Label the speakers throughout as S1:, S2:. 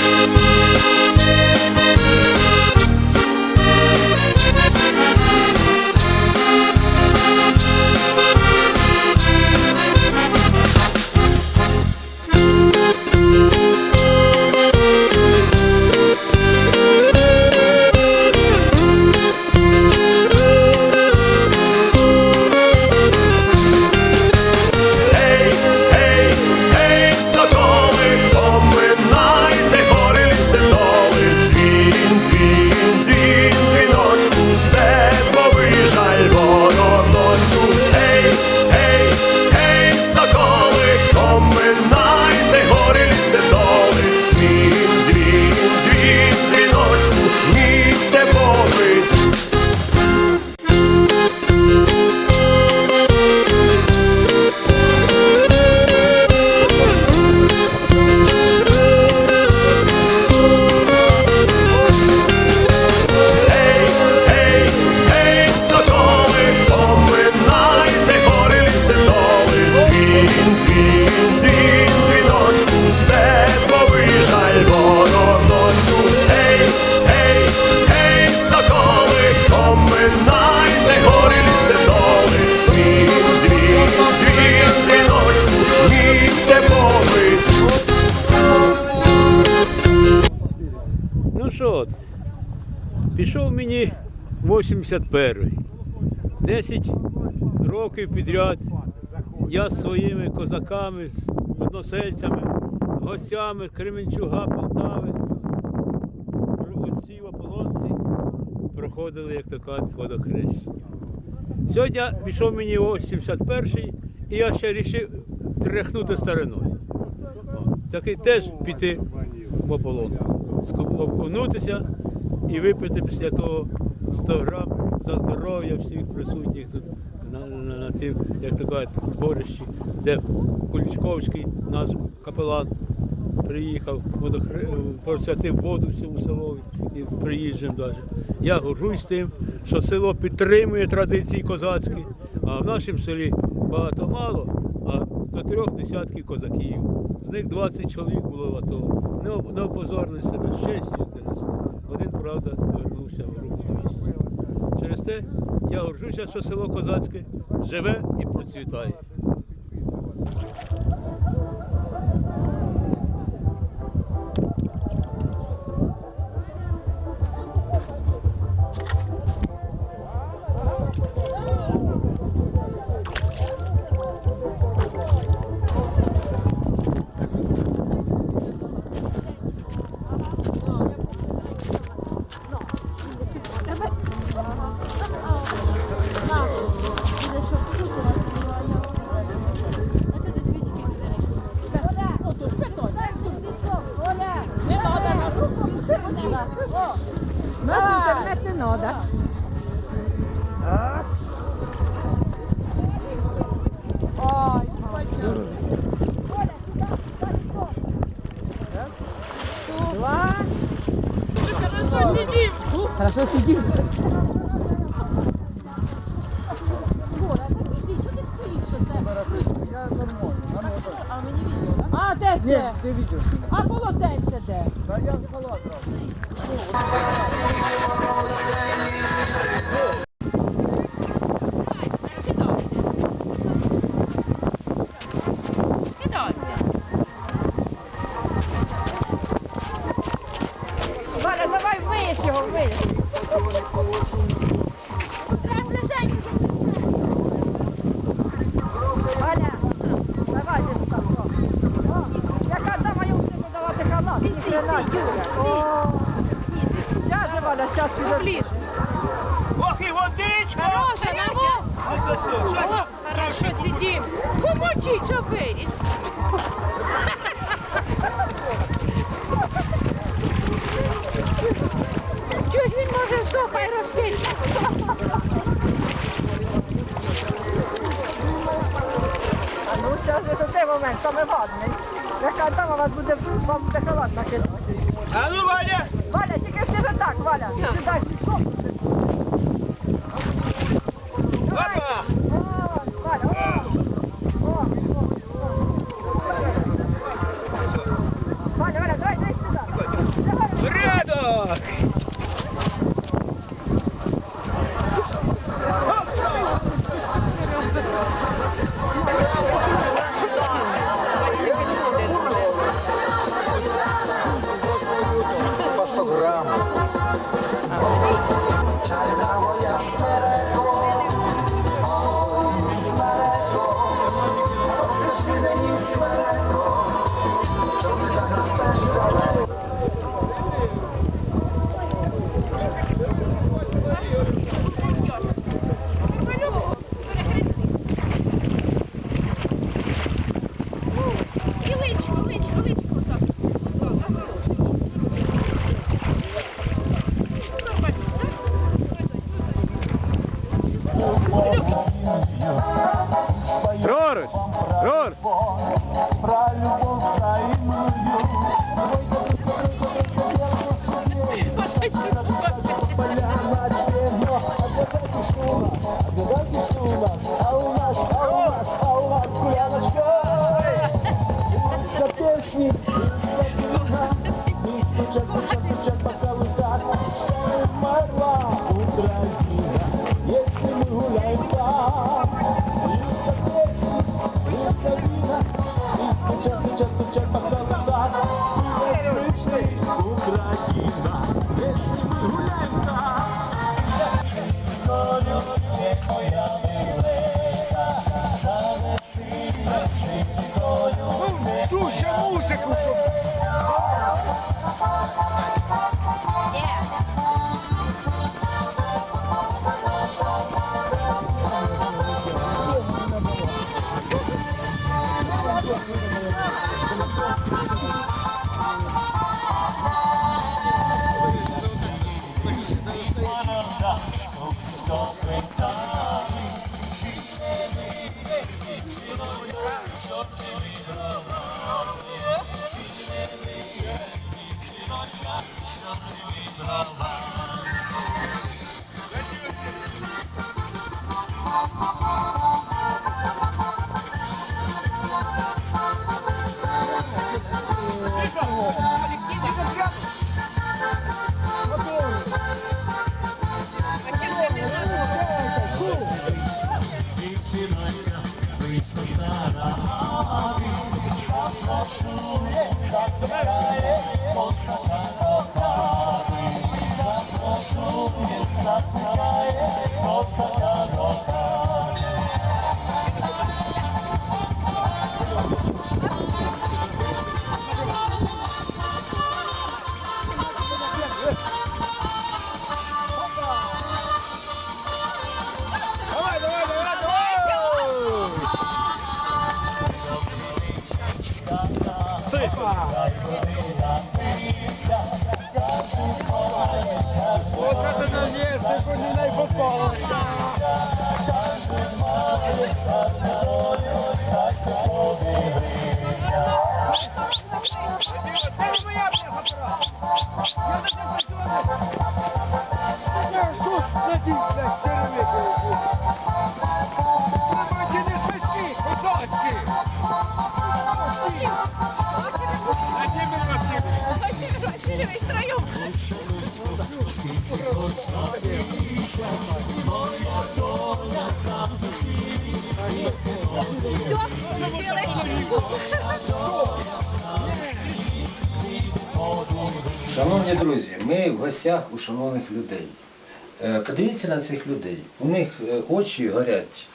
S1: Thank
S2: you. Що, пішов мені 81-й. 10 років підряд я з своїми козаками, односельцями, гостями Кременчуга, Полтави, отці в Ополонці проходили, як то кажуть, водохрещення. Сьогодні пішов мені 81-й, і я ще вирішив тряхнути стариною. Такий теж піти в ополонку. Ску- і випити після того 100 грам за здоров'я всіх присутніх тут на, на, на цим, як то кажуть, зборищі, де Кулічковський, наш капелан, приїхав, водохре... посвятив воду всьому селові і приїжджим навіть. Я горжусь тим, що село підтримує традиції козацькі, а в нашому селі багато мало, до трьох десятків козаків. З них 20 чоловік було в АТО. Не, не опозорили себе з честю. інтересно. Один, правда, повернувся в руку до місця. Через те я горжуся, що село козацьке живе і процвітає.
S3: Інтернет не надо. Два. Хорошо сидим. А, де це?
S4: Ти відео.
S3: А полотенце де?
S4: Та я в халат
S5: Помочи, що виріс.
S3: Же, що цей момент, саме важний. Яка дама вас буде, вам буде халат накидати.
S1: А ну, Валя!
S3: Валя, тільки ж тебе так, Валя. Сідай, пішов. Давай.
S1: Опа!
S4: Шановні друзі, ми в гостях у шановних людей. Е, Подивіться на цих людей. У них е, очі горять,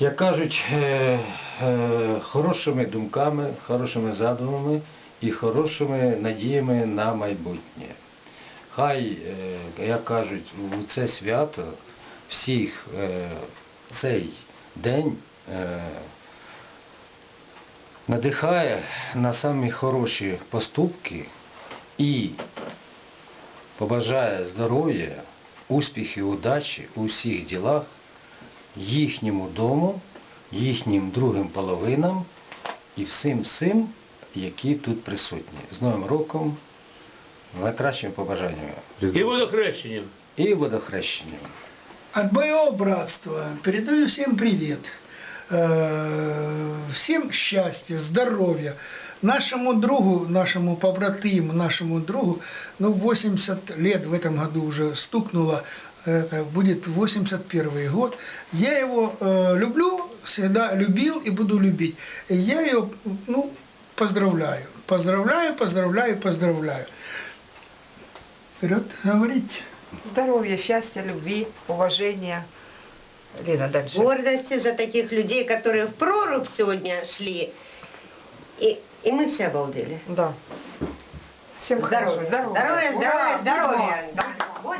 S4: як кажуть, е, хорошими думками, хорошими задумами і хорошими надіями на майбутнє. Хай, як кажуть, у це свято всіх цей день надихає на самі хороші поступки і побажає здоров'я, успіхів, удачі у всіх ділах, їхньому дому, їхнім другим половинам і всім всім, які тут присутні. З Новим роком, з найкращими побажаннями
S2: І водохрещенням.
S4: і водохрещенням.
S6: От моего братства передаю всем привет. Э, Всем счастья, здоровья. Нашему другу, нашему побратиму, нашему другу, ну, 80 лет в этом году уже стукнуло, это будет 81 год. Я его э, люблю, всегда любил и буду любить. Я его, ну, поздравляю. Поздравляю, поздравляю, поздравляю. Вперед говорить.
S3: Здоров'я, щастя, любві, уваження. Ліна, далі.
S7: гордости за таких людей, которые в прорубь сегодня шли. И, и мы все обалдели.
S3: Да. Всім
S7: Здоровья,
S3: здоров'я,
S7: здоровья, здоровья, здоровья. Да. Будь